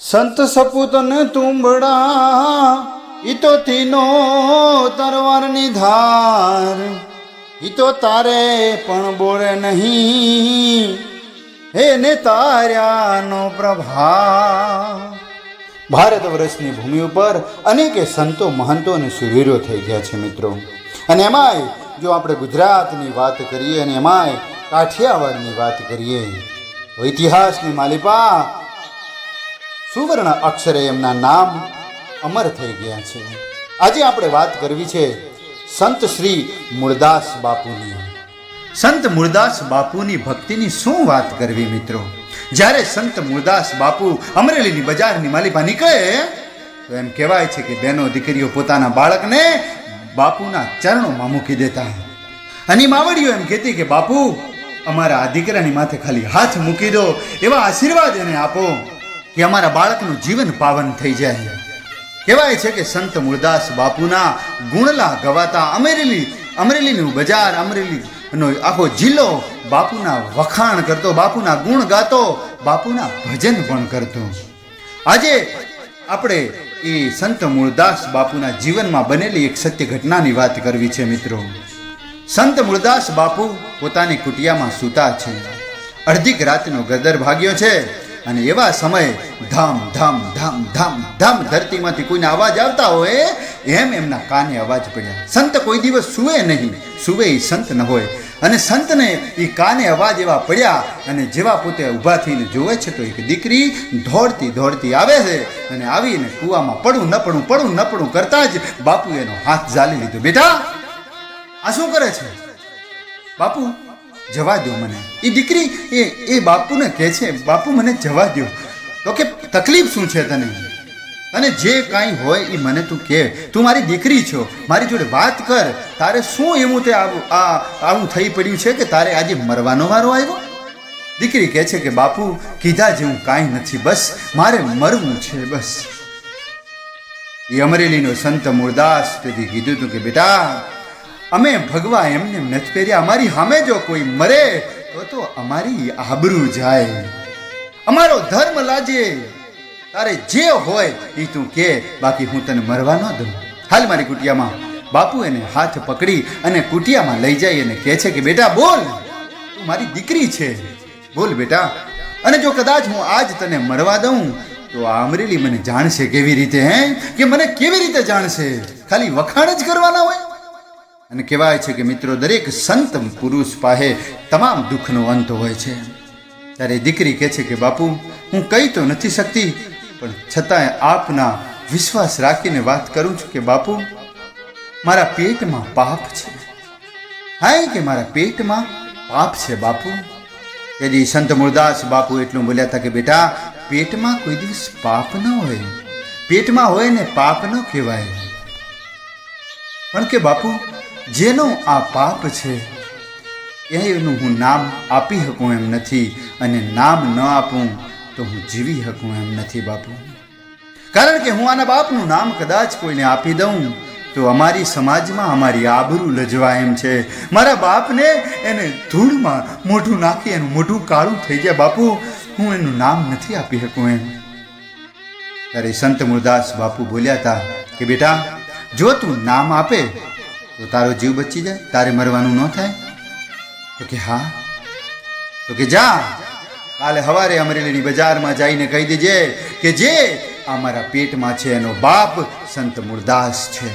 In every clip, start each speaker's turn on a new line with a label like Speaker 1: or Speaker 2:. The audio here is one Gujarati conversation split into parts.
Speaker 1: સંત સપૂતન તુંબડા ઈ તો તીનો તરવારની ધાર. ઈ તો તારે પણ બોલે નહીં. હે ને તાર્યાનો પ્રભા ભારત વર્ષની ભૂમિ ઉપર અનેકે સંતો મહંતો અને સુરવીરો થઈ ગયા છે મિત્રો. અને એમાંય જો આપણે ગુજરાતની વાત કરીએ અને એમાંય કાઠિયાવાડની વાત કરીએ ઇતિહાસની માલિપા સુવર્ણ અક્ષરે એમના નામ અમર થઈ ગયા છે. આજે આપણે વાત કરવી છે સંત શ્રી મૂળદાસ બાપુની. સંત મૂળદાસ બાપુની ભક્તિની શું વાત કરવી મિત્રો? જ્યારે સંત મૂળદાસ બાપુ અમરેલીની બજારની માલિકા નીકળે, તો એમ કહેવાય છે કે બહેનો દીકરીઓ પોતાના બાળકને બાપુના ચરણોમાં મૂકી દેતા. અને માવડીઓ એમ કહેતી કે, બાપુ, અમારા આ દીકરાની માથે ખાલી હાથ મૂકી દો, એવા આશીર્વાદ એને આપો. કે અમારા બાળકનું જીવન પાવન થઈ જાય. કહેવાય છે કે સંત મૂળદાસ બાપુના ગુણલા ગવાતા અમરેલી, અમરેલીનું બજાર, અમરેલીનો આખો જિલ્લો બાપુના વખાણ કરતો, બાપુના ગુણ ગાતો, બાપુના ભજન પણ કરતો. આજે આપણે એ સંત મૂળદાસ બાપુના જીવનમાં બનેલી એક સત્ય ઘટનાની વાત કરવી છે મિત્રો. સંત મૂળદાસ બાપુ પોતાની કુટિયામાં સૂતા છે. અડધીક રાતનો ગદર ભાગ્યો છે. અને એવા સમયે ધામ ધામ ધામ ધામ ધામ ધરતીમાંથી કોઈને અવાજ આવતા હોય, એમ એમના કાને અવાજ પડ્યા. સંત કોઈ દિવસ સુવે નહીં, સુવે એ સંત ન હોય. અને સંતને એ કાને અવાજ એવા પડ્યા અને જેવા પોતે ઊભા થઈને જોવે છે તો એક દીકરી દોડતી દોડતી આવે છે અને આવીને કૂવામાં પડું ન પડું પડું ન પડું કરતા જ બાપુ એનો હાથ ઝાલી લીધો. બેટા, આ શું કરે છે? બાપુ જવા દો મને. એ દીકરી એ એ બાપુને કહે છે, બાપુ, મને જવા દો તો કે, તકલીફ શું છે તને? અને જે કાંઈ હોય એ મને તું કહે તું મારી દીકરી છો. મારી જોડે વાત કર. તારે શું એવું તે આવું, આ, આવું થઈ પડ્યું છે કે તારે આજે મરવાનો વારો આવ્યો? દીકરી કહે છે કે, બાપુ, કીધા જેવું કાંઈ નથી. બસ, મારે મરવું છે, બસ. એ અમરેલીનો સંત મૂળદાસ તેથી કીધું હતું કે, બેટા અમે ભગવા એમને નથી પહેર્યા. અમારી સામે જો કોઈ મરે, તો તો અમારી આબરૂ જાય. અમારો ધર્મ લાજે. તારે જે હોય એ તું કે, બાકી હું તને મરવા ન દઉં. હાલ મારી કુટિયામાં બાપુ એને હાથ પકડી અને કુટિયામાં લઈ જાય અને કહે છે કે, બેટા, બોલ. તું મારી દીકરી છે. બોલ, બેટા. અને જો કદાચ હું આજ તને મરવા દઉં, તો આ અમરેલી મને જાણશે કેવી રીતે, હે? કે મને કેવી રીતે જાણશે? ખાલી વખાણ જ કરવાના હોય? અને કહેવાય છે કે મિત્રો, દરેક સંત પુરુષ પાસે તમામ દુઃખનો અંત હોય છે. ત્યારે દીકરી કહે છે કે, બાપુ, હું કહી તો નથી શકતી, પણ છતાંય આપના વિશ્વાસ રાખીને વાત કરું છું કે, બાપુ, મારા પેટમાં પાપ છે. હાય કે મારા પેટમાં પાપ છે, બાપુ? તેથી સંત મૂળદાસ બાપુ એટલું બોલ્યા હતા કે, બેટા, પેટમાં કોઈ દિવસ પાપ ન હોય. પેટમાં હોય ને પાપ ન કહેવાય. પણ કે, બાપુ જેનું આ પાપ છે, એનું હું નામ આપી શકું એમ નથી અને નામ ન આપું તો હું જીવી શકું એમ નથી બાપુ. કારણ કે હું આના બાપનું નામ કદાચ કોઈને આપી દઉં તો અમારી સમાજમાં અમારી આબરૂ લજવા એમ છે. મારા બાપને એને ધૂળમાં મોઢું નાખી એનું મોઢું કાળું થઈ જાય બાપુ, હું એનું નામ નથી આપી શકું એમ. ત્યારે સંત મુરદાસ બાપુ બોલ્યા હતા કે બેટા, જો તું નામ આપે તો તારો જીવ બચી જાય, તારે મરવાનું ન થાય? તો કે હા. તો કે જા. કાલે સવારે અમરેલીની બજારમાં જઈને કહી દેજે કે જે આ મારા પેટમાં છે એનો બાપ સંત મૂળદાસ છે.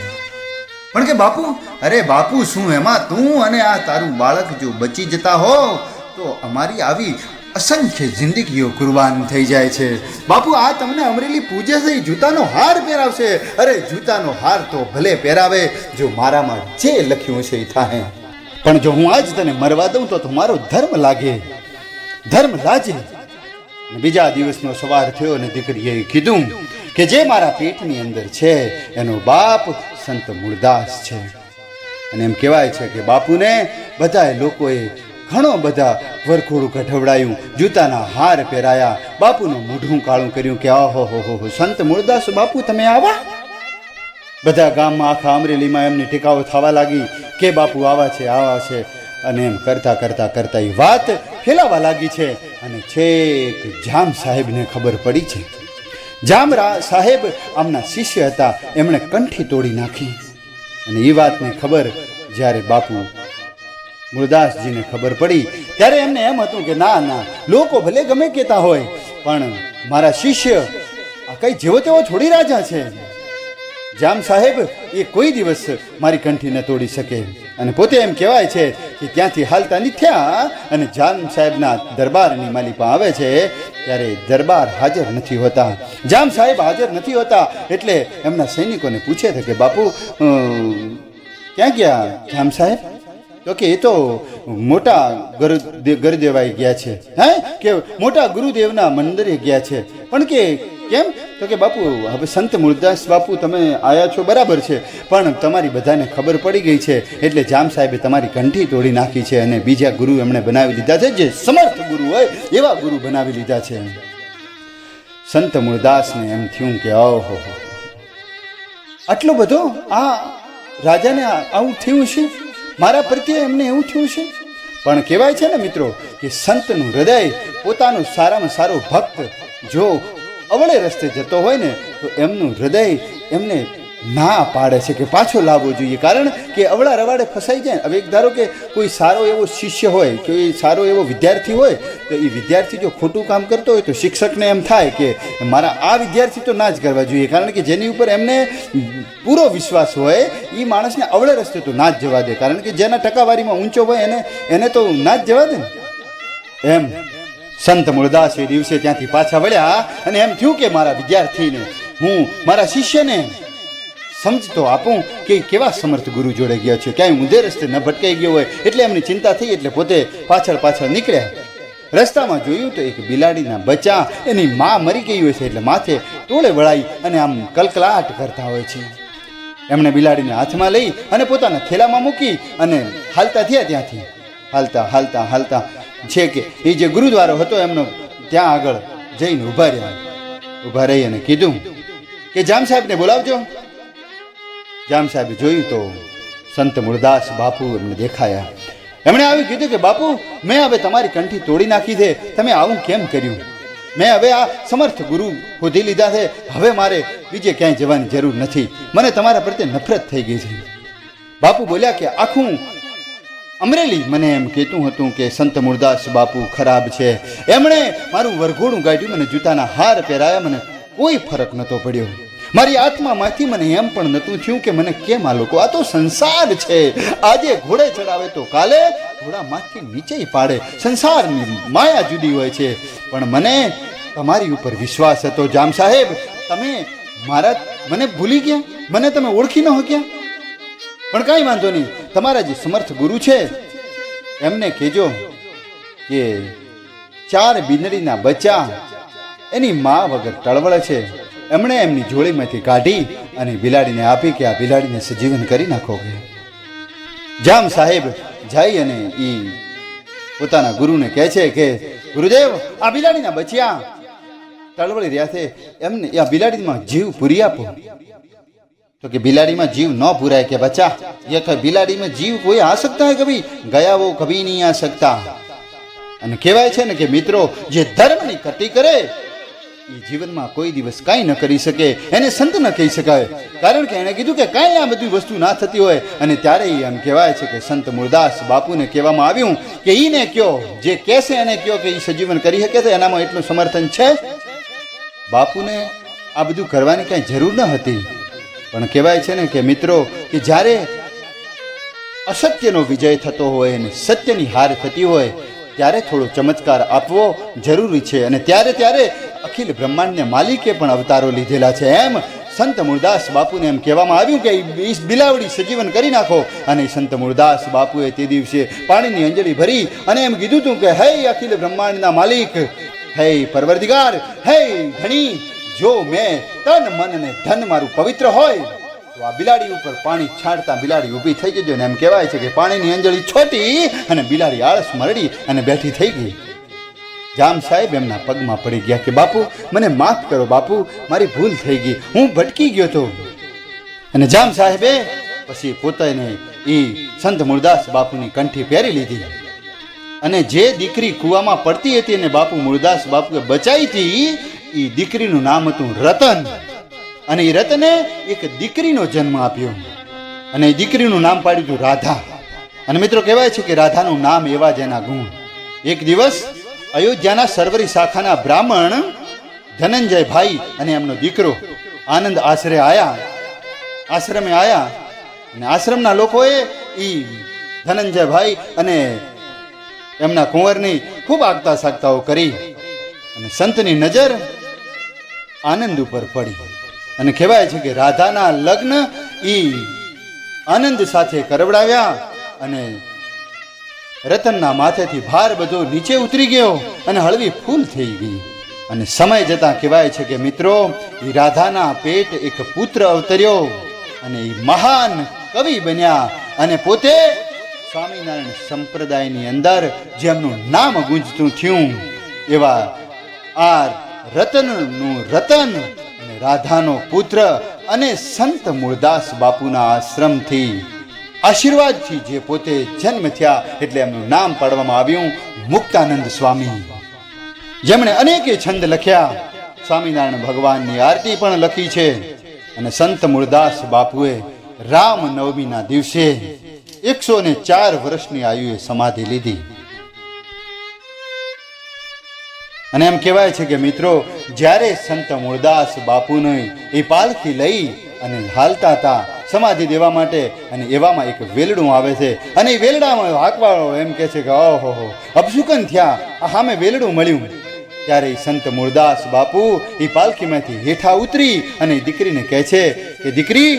Speaker 1: પણ કે બાપુ, અરે બાપુ શું એમાં તું અને આ તારું બાળક જો બચી જતા હો, તો અમારી આવી અસંખ્ય જિંદગીઓ કુરબાન થઈ જાય છે. બાપુ, આ તમને અમરેલી પૂજે છે જૂતાનો હાર પહેરાવશે. અરે, જૂતાનો હાર તો ભલે પહેરાવે, જો મારામાં જે લખ્યું છે એ થાય પણ જો હું આજ તને મરવા દઉં તો તમારો ધર્મ લાગે. ધર્મ લાજે. બીજા દિવસનો સવાર થયો અને દીકરીએ કીધું કે જે મારા પેટની અંદર છે, એનો બાપ સંત મૂળદાસ છે. અને એમ કહેવાય છે કે બાપુને બધાય લોકોએ ઘણો બધા વરખોડું કઢવડાયું જૂતાના હાર પહેરાયા, બાપુનું મોઢું કાળું કર્યું કે, આહો, હો હો સંત મૂળદાસ બાપુ, તમે આવા? બધા ગામમાં આખા અમરેલીમાં એમની ટીકાઓ થવા લાગી કે, બાપુ, આવા છે આવા છે. અને એમ કરતા કરતા કરતા એ વાત ફેલાવા લાગી છે અને છેક જામ સાહેબને ખબર પડી છે. જામરા સાહેબ આમના શિષ્ય હતા, એમણે કંઠી તોડી નાખી. અને એ વાતની ખબર જ્યારે બાપુ મુરદાસજીને ખબર પડી. ત્યારે એમને એમ હતું કે, ના ના, લોકો ભલે ગમે કહેતા હોય, પણ મારા શિષ્ય આ કઈ જેવો તેવો છોડી રાજા છે. જામ સાહેબ, એ કોઈ દિવસ મારી કંઠી ન તોડી શકે. અને પોતે એમ કહેવાય છે કે, ત્યાંથી હાલતા નીથ્યા અને જામ સાહેબના દરબારની માલિપા આવે છે, ત્યારે દરબાર હાજર નથી હોતા. જામ સાહેબ હાજર નથી હોતા એટલે એમના સૈનિકોને પૂછે છે કે, બાપુ ક્યાં ગયા જામ સાહેબ? તો કે એ તો મોટા ગુરુ ગુરુદેવાઈ ગયા છે. હે? કે મોટા ગુરુદેવના મંદિરે ગયા છે. પણ કે કેમ? તો કે બાપુ, હવે સંત મૂળદાસ બાપુ તમે આયા છો બરાબર છે. પણ તમારી બધાને ખબર પડી ગઈ છે. એટલે જામ સાહેબે તમારી કંઠી તોડી નાખી છે અને બીજા ગુરુ એમણે બનાવી લીધા છે. જે સમર્થ ગુરુ હોય, એવા ગુરુ બનાવી લીધા છે. સંત મૂળદાસને એમ થયું કે, ઓહો આટલો બધો આ રાજાને આવું થયું છે? મારા પ્રત્યે એમને એવું થયું છે? પણ કહેવાય છે ને મિત્રો કે સંતનું હૃદય પોતાનો સારામાં સારો ભક્ત જો અવળે રસ્તે જતો હોય ને, તો એમનું હૃદય એમને ના પાડે છે કે પાછો લાવવો જોઈએ. કારણ કે અવળા રવાડે ફસાઈ જાય હવે એક ધારો કે કોઈ સારો એવો શિષ્ય હોય કે સારો એવો વિદ્યાર્થી હોય, તો એ વિદ્યાર્થી જો ખોટું કામ કરતો હોય તો શિક્ષકને એમ થાય કે મારા આ વિદ્યાર્થી તો ના જ કરવા જોઈએ. કારણ કે જેની ઉપર એમને પૂરો વિશ્વાસ હોય, એ માણસને અવળે રસ્તે તો ના જ જવા દે. કારણ કે જેના ટકાવારીમાં ઊંચો હોય, એને એને તો ના જ જવા દે ને. એમ. સંત મૂળદાસ એ દિવસે ત્યાંથી પાછા વળ્યા અને એમ થયું કે મારા વિદ્યાર્થીને, હું, મારા શિષ્યને સમજતો આપું કે કેવા સમર્થ ગુરુ જોડે ગયા છે. ક્યાંય ઊંધે રસ્તે ન ભટકાઈ ગયો હોય એટલે એમની ચિંતા થઈ એટલે પોતે પાછળ પાછળ નીકળ્યા. રસ્તામાં જોયું તો એક બિલાડીના બચ્ચા એની માં મરી ગઈ હોય છે એટલે માથે ટોળે વળાઈ અને આમ કલકલાટ કરતા હોય છે. એમણે બિલાડીને હાથમાં લઈ અને પોતાના થેલામાં મૂકી અને હાલતા થયા ત્યાંથી. હાલતા હાલતા હાલતા છે કે એ જે ગુરુદ્વારો હતો એમનો ત્યાં આગળ જઈને ઊભા રહ્યા. ઊભા રહી અને કીધું કે જામ સાહેબને બોલાવજો. જામ સાહેબે જોયું તો સંત મૂળદાસ બાપુ એમને દેખાયા. એમણે આવી કીધું કે, બાપુ, મેં હવે તમારી કંઠી તોડી નાખી છે. તમે આવું કેમ કર્યું? મેં હવે આ સમર્થ ગુરુ શોધી લીધા છે. હવે મારે બીજે ક્યાંય જવાની જરૂર નથી. મને તમારા પ્રત્યે નફરત થઈ ગઈ છે. બાપુ બોલ્યા કે, આખું અમરેલી મને એમ કહેતું હતું કે, સંત મૂળદાસ બાપુ ખરાબ છે. એમણે મારું વરઘોડું ગાઢ્યું મને જૂતાના હાર પહેરાયા, મને કોઈ ફરક નહોતો પડ્યો. મારી આત્મામાંથી મને એમ પણ નહોતું થયું કે મને કેમ આ લોકો? આ તો સંસાર છે. આજે ઘોડે ચડાવે તો કાલે ઘોડામાંથી નીચે પાડે. સંસારની માયા જુદી હોય છે. પણ મને તમારી ઉપર વિશ્વાસ હતો. જામ સાહેબ, તમે મારા મને ભૂલી ગયા? મને તમે ઓળખી ન શક્યા પણ કાંઈ વાંધો નહીં. તમારા જે સમર્થ ગુરુ છે, એમને કહેજો કે ચાર બિનડીના બચ્ચા એની મા વગર ટળવળ છે. એમણે એમની જોડીમાંથી કાઢી અને બિલાડીને આપી કે આ બિલાડીને સજીવન કરી નાખો કે જામ સાહેબ જઈ અને એ પોતાના ગુરુને કહે છે કે ગુરુદેવ આ બિલાડીના બચ્યા ટળવળી રહ્યા છે એમને આ બિલાડીમાં જીવ પૂરી આપો तो कि बिलाड़ी में जीव न पूरा के बच्चा ये कहे बिलाड़ी में जीव कोई आ सकता है कभी गया वो कभी नहीं आ सकता અને કહેવાય છે ને કે મિત્રો જે ધર્મની કટી કરે એ જીવનમાં કોઈ દિવસ કાંઈ ન કરી શકે, એને સંત ન કહી શકાય. કારણ કે એણે કીધું કે કાંઈ આ બધી વસ્તુ ના થતી હોય. અને ત્યારે એમ કહેવાય છે કે સંત મુરદાસ બાપુને કહેવામાં આવ્યું કે એને કયો, જે કહેશે એને કયો કે એ સજીવન કરી શકે છે, એનામાં એટલું સમર્થન છે? બાપુને આ બધું કરવાની કાંઈ જરૂર ન હતી. પણ કહેવાય છે ને કે મિત્રો, કે જ્યારે અસત્યનો વિજય થતો હોય અને સત્યની હાર થતી હોય ત્યારે થોડો ચમત્કાર આપવો જરૂરી છે અને ત્યારે ત્યારે અખિલ બ્રહ્માંડને માલિકે પણ અવતારો લીધેલા છે. એમ સંત મૂળદાસ બાપુને એમ કહેવામાં આવ્યું કે બિલાવડી સજીવન કરી નાખો. અને સંત મૂળદાસ બાપુએ તે દિવસે પાણીની અંજળી ભરી અને એમ કીધું હતું કે, હે અખિલ બ્રહ્માંડના માલિક, હે પરવરદિગાર, હે ધણી, જો મેં તન મન ને ધન મારું પવિત્ર હોય આ બિલાડી ઉપર પાણી છાંટતા બિલાડી ઊભી થઈ ગઈ ને એમ કહેવાય છે કે પાણીની અંજળી છોટી અને બિલાડી આળસ મરડી અને બેઠી થઈ ગઈ. જામ સાહેબ એમના પગમાં પડી ગયા કે, બાપુ, મને માફ કરો, બાપુ, મારી ભૂલ થઈ ગઈ. હું ભટકી ગયો તો. અને જામ સાહેબે પછી પોતાને એ સંત મુરદાસ બાપુની કંઠી પહેરી લીધી. અને જે દીકરી કૂવામાં પડતી હતી અને બાપુ મુરદાસ બાપુએ બચાવી હતી એ દીકરીનું નામ હતું રતન. અને એ રતને એક દીકરીનો જન્મ આપ્યો. અને એ દીકરીનું નામ પાડ્યું હતું રાધા. અને મિત્રો કહેવાય છે કે રાધાનું નામ એવા જેના ગુણ. એક દિવસ અયોધ્યાના સરવરી શાખાના બ્રાહ્મણ ધનંજય ભાઈ અને એમનો દીકરો આનંદ આશરે આયા. આશ્રમે આયા અને આશ્રમના લોકોએ એ ધનંજય ભાઈ અને એમના કુંવરની ખૂબ આગતા સાગતાઓ કરી. અને સંતની નજર આનંદ ઉપર પડી. અને કહેવાય છે કે રાધાના લગ્ન ઈ આનંદ સાથે કરવડાવ્યા અને રતનના માથેથી ભાર બધો નીચે ઉતરી ગયો અને હળવી ફૂલ થઈ ગઈ. અને સમય જતાં કહેવાય છે કે મિત્રો એ રાધાના પેટ એક પુત્ર અવતર્યો અને એ મહાન કવિ બન્યા અને પોતે સ્વામિનારાયણ સંપ્રદાયની અંદર જેમનું નામ ગુંજતું થયું એવા આ રતનનું રતન રાધાનો પુત્ર અને સંત મૂળદાસ બાપુના આશ્રમથી આશીર્વાદથી જે પોતે જન્મ થયા એટલે એમનું નામ પાડવામાં આવ્યું મુક્તાનંદ સ્વામી. જેમણે અનેકે છંદ લખ્યા. સ્વામિનારાયણ ભગવાનની આરતી પણ લખી છે અને સંત મૂળદાસ બાપુએ રામ નવમીના દિવસે એકસો ચાર વર્ષની આયુએ સમાધિ લીધી. અને એમ કહેવાય છે કે મિત્રો, જ્યારે સંત મૂળદાસ બાપુને એ પાલખી લઈ અને હાલતા હતા સમાધિ દેવા માટે, અને એવામાં એક વેલડું આવે છે, અને એ વેલડામાં હાંકવાળો એમ કહે છે કે, ઓહો, હો અપશુકન થયા સામે વેલડું મળ્યું. ત્યારે એ સંત મૂળદાસ બાપુ એ પાલખીમાંથી હેઠા ઉતરી અને દીકરીને કહે છે કે, દીકરી,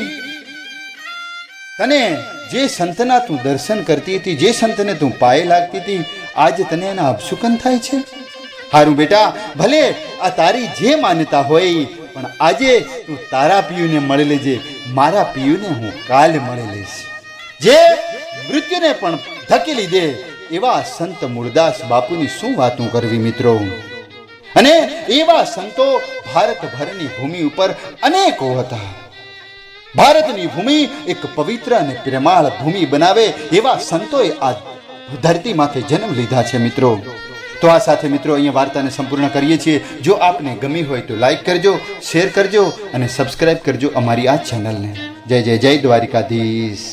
Speaker 1: તને જે સંતના તું દર્શન કરતી હતી, જે સંતને તું પાયે લાગતી હતી, આજે તને એના અપશુકન થાય છે? હારું બેટા, ભલે આ તારી જે માન્યતા હોય, પણ આજે તું તારા પિયુને મળી લેજે, મારા પિયુને હું કાલ મળી લઈશ. જે મૃત્યુને પણ ધકેલી દે, એવા સંત મૂળદાસ બાપુની શું વાતું કરવી મિત્રો? અને એવા સંતો ભારતભરની ભૂમિ ઉપર અનેકો હતા. ભારતની ભૂમિ એક પવિત્ર અને પ્રેમાળ ભૂમિ બનાવે એવા સંતોએ આ ધરતી માથે જન્મ લીધા છે મિત્રો. તો આ સાથે મિત્રો અહીંયા વાર્તાને સંપૂર્ણ કરીએ છીએ. જો આપને ગમી હોય તો લાઈક કરજો, શેર કરજો અને સબસ્ક્રાઈબ કરજો અમારી આ ચેનલને. જય જય જય દ્વારિકાધીશ.